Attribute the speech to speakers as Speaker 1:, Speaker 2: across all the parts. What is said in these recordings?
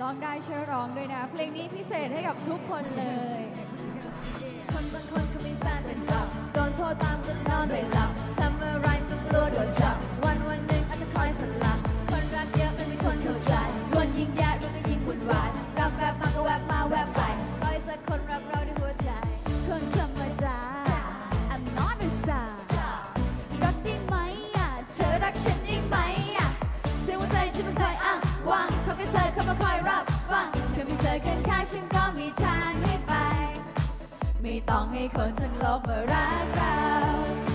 Speaker 1: ร้องได้ช่วยร้องด้วยนะ เพลงนี้พิเศษให้กับทุกคนเลย
Speaker 2: แค่มีเธ
Speaker 1: อ
Speaker 2: ข้างฉันก็มีทางให้ไป ไม่ต้องให้คนทั้งโลกมารักเรา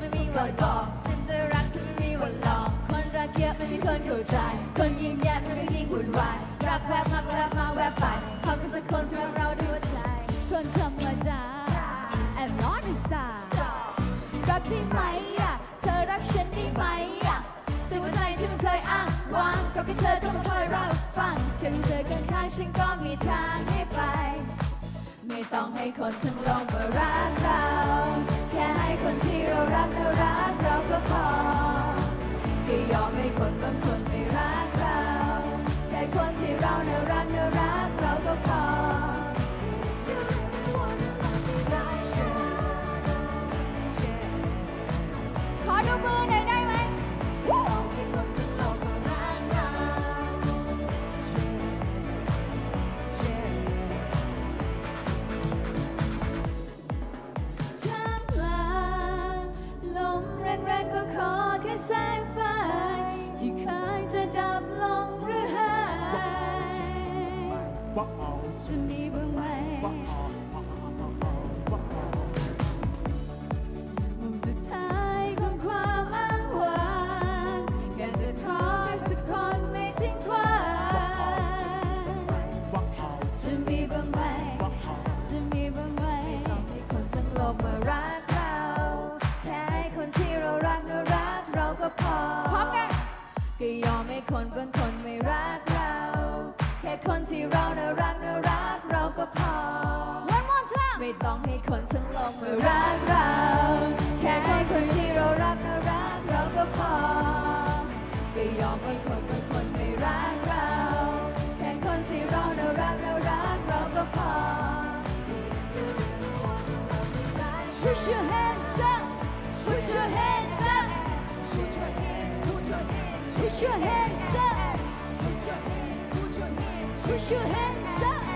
Speaker 2: ไม่มีวันบอกฉันจะรักเธอไม่มีวันหลอก คนรักเยอะไม่มีคนเข้าใจ คนยิ่งแย่มันก็ยิ่งวุ่นวายรักแวบมาแวบมาแวบไปขอเป็นสักคนที่รักเราด้วยใจ
Speaker 1: คนธรรมดา I'm not a star รักได้ไหมอะเธอรักฉันได้ไหมอะ
Speaker 2: ซึ่งหัวใจที่มันเคยอ้างวางก็แค่เธอเข้ามาคอยรับฟังแค่มีเธอข้างๆฉันก็มีทางให้ไป ไม่ต้องให้คนทั้งโลกมารักเรา แค่ให้คนที่เรารักน่ารักเราก็พอก็ยอมให้คนบางคนไม่รักเราแค่คนที่เราน่ารักน่ารักเราก็พอ แค่แสงไฟที่เคยจะดับลงหรือหายจะมีบ้างไหม ก็ยอมให้คนบางคนไม่รักเรา แค่คนที่เราน่ารักน่ารักเราก็พอ
Speaker 1: One more time
Speaker 2: ไม่ต้องให้คนทั้งโลกมารักเรา แค่ให้คนที่เรารักน่ารักเราก็พอ ก็ยอมให้คนบางคนไม่รักเรา แค่คนที่เราน่ารักน่ารักเราก็พอ
Speaker 1: Push your hands up Push your Push your hands up. Push your hands up